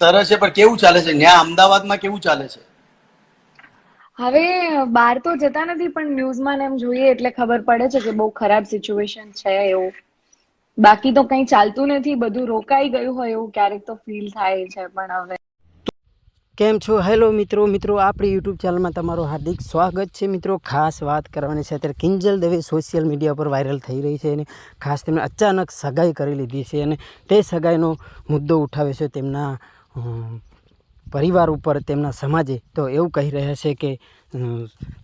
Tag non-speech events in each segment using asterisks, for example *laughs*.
સરસ છે પણ કેવું ચાલે છે? ન્યા અમદાવાદમાં કેવું ચાલે છે? હવે બહાર તો જતા નથી પણ ન્યૂઝમાં એમ જોઈએ એટલે ખબર પડે છે કે બહુ ખરાબ સિચ્યુએશન છે એવું. બાકી તો કંઈ ચાલતું નથી બધું રોકાઈ ગયું હોય એવું ક્યારેક તો ફીલ થાય છે પણ હવે. કેમ છો? હેલો મિત્રો મિત્રો આપણી યુટ્યુબ ચેનલમાં તમારું હાર્દિક સ્વાગત છે. મિત્રો ખાસ વાત કરવાની છે. અત્યારે કિંજલ દવે સોશિયલ મીડિયા પર વાયરલ થઈ રહી છે અને ખાસ તેમણે અચાનક સગાઈ કરી લીધી છે અને તે સગાઈનો મુદ્દો ઉઠાવે છે તેમના પરિવાર ઉપર તેમના સમાજે તો એવું કહી રહ્યા છે કે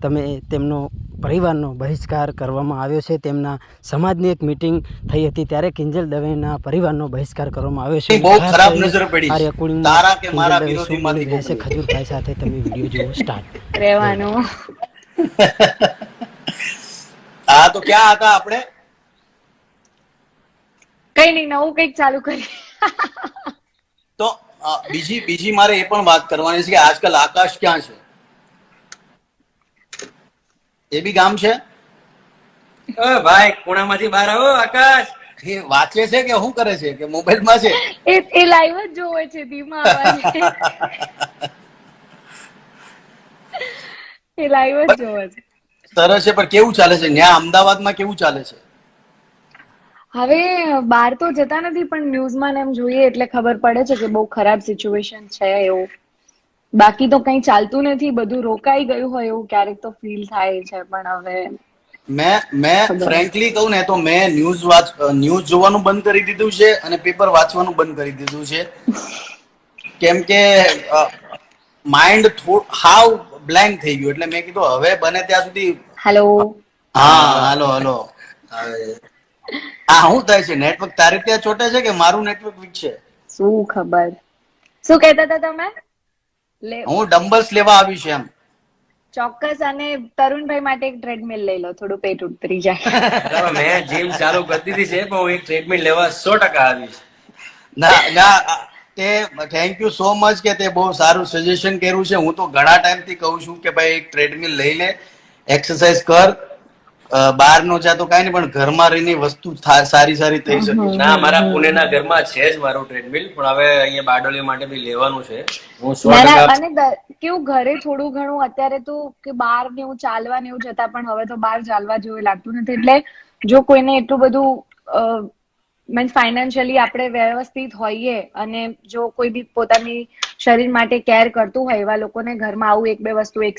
તમે તેમનો પરિવારનો બહિષ્કાર કરવામાં આવ્યો છે તેમના સમાજની એક મિટિંગ થઈ હતી ત્યારે કિંજલ દવેના પરિવારનો બહિષ્કાર કરવામાં આવ્યો છે. બહુ ખરાબ નજર પડી આર્ય કુણી તારા કે મારા વિરોધીમાંથી રહેશે ખજૂરભાઈ સાથે તમે વિડિયો જોવો સ્ટાર્ટ રહેવાનું. *laughs* આ તો ક્યાં હતા આપણે? કઈ નહીં નવું કંઈક ચાલુ કરી. તો બીજી બીજી મારે એ પણ વાત કરવાની છે કે આજકાલ આકાશ ક્યાં છે? એ બી ગામ છે? ભાઈ ખૂણામાંથી બહાર આવો આકાશ. એ વાંચે છે કે શું કરે છે? કે મોબાઈલમાં છે? એ એ લાઈવ જ જોવે છે ધીમા *laughs* એ લાઈવ જ જોવે છે. સરસ છે પણ કેવું ચાલે છે? ન્યા અમદાવાદમાં કેવું ચાલે છે? હવે બહાર તો જતા નથી પણ ન્યૂઝમાં એમ જોઈએ એટલે ખબર પડે છે કે બહુ ખરાબ સિચ્યુએશન છે એવું. બાકી તો કંઈ ચાલતું નથી બધું રોકાઈ ગયું હોય એવું ક્યારેક તો ફીલ થાય છે પણ હવે મેં મેં ફ્રેન્કલી કહું ને તો મેં ન્યૂઝ વાંચ ન્યૂઝ જોવાનું બંધ કરી દીધું છે અને પેપર વાંચવાનું બંધ કરી દીધું છે. કેમ કે માઇન્ડ થોડ હાવ બ્લેન્ક થઈ ગયું. એટલે મેં કીધું હવે બને ત્યાં સુધી હેલો હા હાલો હાલો. હા શું થાય છે? નેટવર્ક તારે ત્યાં ચોટે છે કે મારું નેટવર્ક વીક છે? શું ખબર? શું કહેતા હતા તમે? હું ડમ્બલ્સ લેવા આવી છે એમ. ચોક્કસ અને તરુણભાઈ માટે એક ટ્રેડમિલ લઈ લો થોડું પેટ ઉતરી જાય. મેં જીમ ચાલુ કરી દીધી છે પણ હું એક ટ્રેડમિલ લેવા સો ટકા આવીશ ના ના તે થેન્ક યુ સો મચ કે તે બહુ સારું સજેશન કર્યું છે. હું તો ઘણા ટાઈમથી કહું છું કે ભાઈ એક ટ્રેડમિલ લઈ લે એક્સરસાઇઝ કર બહાર નો જા તો કઈ નહીં પણ ઘરમાં રહીને વસ્તુ સારી સારી થઈ શકે. ના મારા પુણેના ઘરમાં છે જ મારું ટ્રેડમિલ પણ હવે અહીંયા બારડોલી માટે બી લેવાનું છે. હું અને કેવું ઘરે થોડું ઘણું અત્યારે તો કે બહાર ને એવું ચાલવા ને એવું જતા પણ હવે તો બહાર ચાલવા જેવું લાગતું નથી. એટલે જો કોઈને એટલું બધું મીન્સ ફાઇનાન્શિયલી આપણે વ્યવસ્થિત હોઈએ અને જો કોઈ બી પોતાની શરીર માટે કેર કરતું હોય એવા લોકોને ઘરમાં આવું એક બે વસ્તુ એક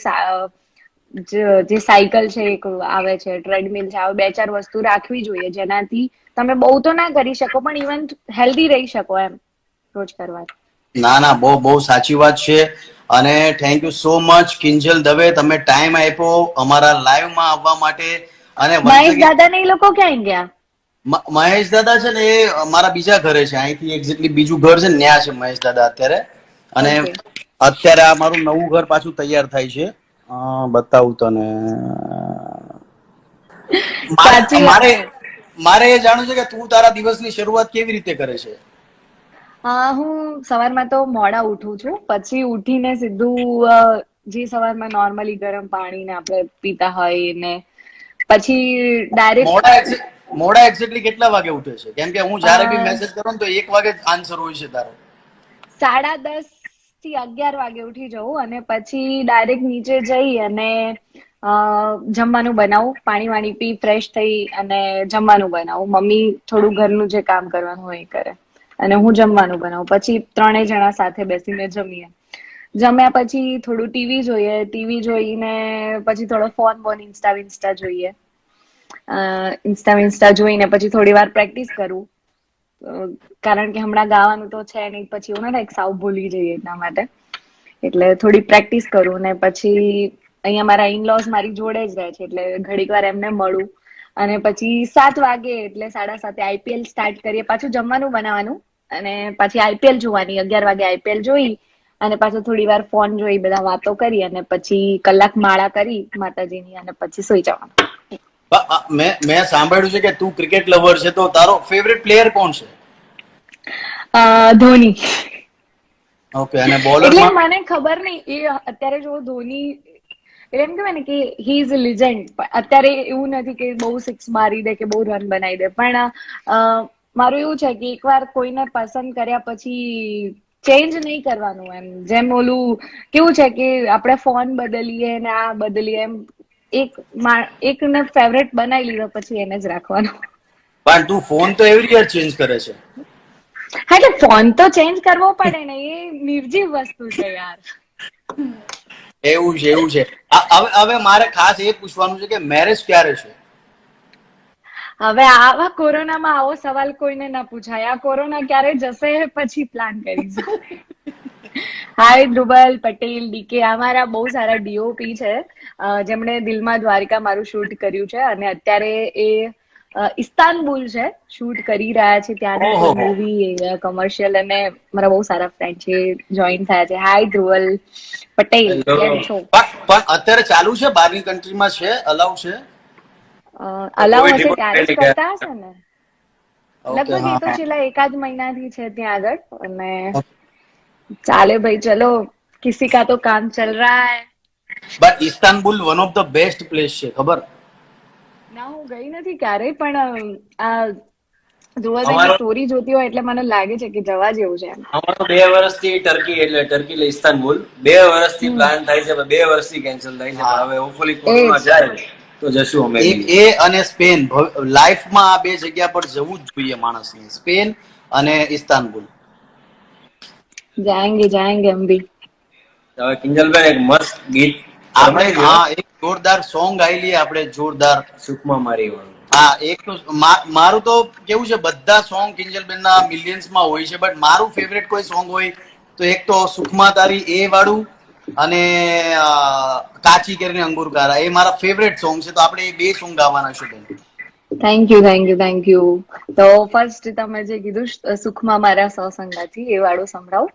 જ- સાયકલ છે એક આવે છે ટ્રેડમિલ છે આવે બે ચાર વસ્તુ રાખવી જોઈએ. જેનાથી તમે બહુ તો ના કરી શકો પણ ઇવન હેલ્ધી રહી શકો એમ રોજ કરવાથી. ના ના બહુ બહુ સાચી વાત છે. અને thank you so much Kinjal Dave તમે ટાઈમ આપ્યો અમારા લાઈવમાં આવવા માટે. અને મહેશ દાદા ને એ લોકો ક્યાં ગયા? મહેશ દાદા છે ને એ મારા બીજા ઘરે છે. અહીંથી એક્ઝેક્ટલી બીજું ઘર છે ને ન્યા છે મહેશ દાદા અત્યારે. અને અત્યારે આ મારું નવું ઘર પાછું તૈયાર થાય છે. બતાવું તને. મારે મારે એ જાણવું છે કે તું તારા દિવસની શરૂઆત કેવી રીતે કરે છે? હું સવારમાં તો મોડા ઉઠું છું. પછી ઉઠીને સીધું જે સવારમાં નોર્મલી ગરમ પાણી ને આપણે પીતા હોય ને પછી ડાયરેક્ટ મોડા એક્ઝેક્ટલી કેટલા વાગે ઉઠે છે? કેમ કે હું જ્યારે બી મેસેજ કરું ને તો એક વાગે જ આન્સર હોય છે તારો. સાડા દસ થી અગિયાર વાગે ઉઠી જવું અને પછી ડાયરેક્ટ નીચે જઈ અને જમવાનું બનાવું. પાણી વાણી પી ફ્રેશ થઈ અને જમવાનું બનાવું. મમ્મી થોડું ઘરનું જે કામ કરવાનું હોય એ કરે. અને હું જમવાનું બનાવું. પછી ત્રણેય જણા સાથે બેસીને જમીએ. જમ્યા પછી થોડું ટીવી જોઈએ. ટીવી જોઈને પછી થોડો ફોન બોન ઇન્સ્ટા વિન્સ્ટા જોઈએ. ઇન્સ્ટા વિન્સ્ટા જોઈને પછી થોડી વાર પ્રેક્ટિસ કરું. કારણ કે હમણાં ગાવાનું તો છે નહીં, પછી એવું ના સાવ ભૂલી જઈએ એટલા માટે. એટલે થોડી પ્રેક્ટિસ કરું ને પછી અહીંયા મારા ઇનલોઝ મારી જોડે જ રહે છે, એટલે ઘડીક વાર એમને મળું. અને પછી સાત વાગે એટલે સાડા સાતે આઈપીએલ સ્ટાર્ટ કરીએ, પાછું જમવાનું બનાવવાનું અને પછી આઈપીએલ જોવાની, અગિયાર વાગે આઈપીએલ જોઈ અને પાછું થોડી વાર ફોન જોઈ, બધા વાતો કરી અને પછી કલાક માળા કરી માતાજીની અને પછી સુઈ જવાનું. મેં મેં સાંભળ્યું છે કે તું ક્રિકેટ લવર છે તો તારો ફેવરેટ પ્લેયર કોણ છે? ધોની. ઓકે અને એટલે મને ખબર નહીં એ અત્યારે જો ધોની એટલે એમ કહેવાય ને કે હી ઇઝ લિજેન્ડ અત્યારે એવું નથી કે બહુ સિક્સ મારી દે કે બહુ રન બનાવી દે પણ મારું એવું છે કે એકવાર કોઈને પસંદ કર્યા પછી ચેન્જ નહીં કરવાનું એમ. જેમ ઓલું કેવું છે કે આપણે ફોન બદલીએ ને આ બદલીએ એમ એક મા- એકને ફેવરેટ બનાવી લીધો પછી એને જ રાખવાનો. પણ તું ફોન તો એવરી યર ચેન્જ કરે છે. હા એટલે ફોન તો ચેન્જ કરવો પડે ને એ નિર્જીવ વસ્તુ છે યાર. એવું છે એવું છે. હવે હવે મારે ખાસ એ પૂછવાનું છે કે મેરેજ ક્યારે છે? હવે આવા કોરોનામાં આવો સવાલ કોઈને ના પૂછાય. આ કોરોના ક્યારે જશે પછી પ્લાન કરીશું. હાય ધ્રુબલ પટેલ ડીકે આ મારા બહુ સારા ડીઓપી છે. અ, જેમણે દિલમાં દ્વારિકા મારું શૂટ કર્યું છે અને અત્યારે એ ઇસ્તાનબુલ છે. શૂટ કરી રહ્યા છે ત્યાંની મૂવી કમર્શિયલ અને મારા બહુ સારા ફ્રેન્ડ છે જોઈન થયા છે. હાય ધ્રુવલ પટેલ કેમ છો? પણ પણ અત્યારે ચાલુ છે? બહારની કન્ટ્રીમાં છે? અલાઉ છે? અલાઉ હશે ત્યારે જ કરતા હશે ને? લગભગ એ તો છેલ્લા એકાદ મહિનાથી છે ત્યાં આગળ અને ચાલે ભાઈ ચલો. કિસી કા તો કામ ચલ રહા હૈ. But Istanbul one of the best place છે ખબર? ના હું ગઈ નથી ક્યારેય પણ આ જોવા સ્ટોરી જોતી હોય એટલે મને લાગે છે કે જવા જેવું છે અમારો બે વર્ષથી ટર્કી એટલે ટર્કી એટલે ઇસ્તાનબુલ બે વર્ષથી પ્લાન થાય છે પણ બે વર્ષથી કેન્સલ થાય છે. હવે હોપફુલી કોરોના જાય તો જશું અમે એ અને સ્પેન. લાઈફમાં આ બે જગ્યા પર જવું જ જોઈએ માણસને. સ્પેન અને ઇસ્તાનબુલ જાએંગે જાએંગે હમ હવે કિંજલબેન એક મસ્ત ગીત આપણે હા એક જોરદાર સોંગ ગાઈ લઈએ આપણે જોરદાર. સુખમાં મારી હા એક તો મારું તો કેવું છે બધા સોંગ કિંજલબેન ના મિલિયન્સમાં હોય છે બટ મારું ફેવરેટ કોઈ સોંગ હોય તો એક તો સુખમાં તારી એ વાળું અને કાચી કરીને અંગુર કારા એ મારા ફેવરેટ સોંગ છે તો આપણે એ બે સોંગ ગાવાના છે બેન. Thank you thank you thank you તો ફર્સ્ટ તમે જે કીધું સુખમાં મારા સહસંગાથી, એ વાળું સંભળાવું.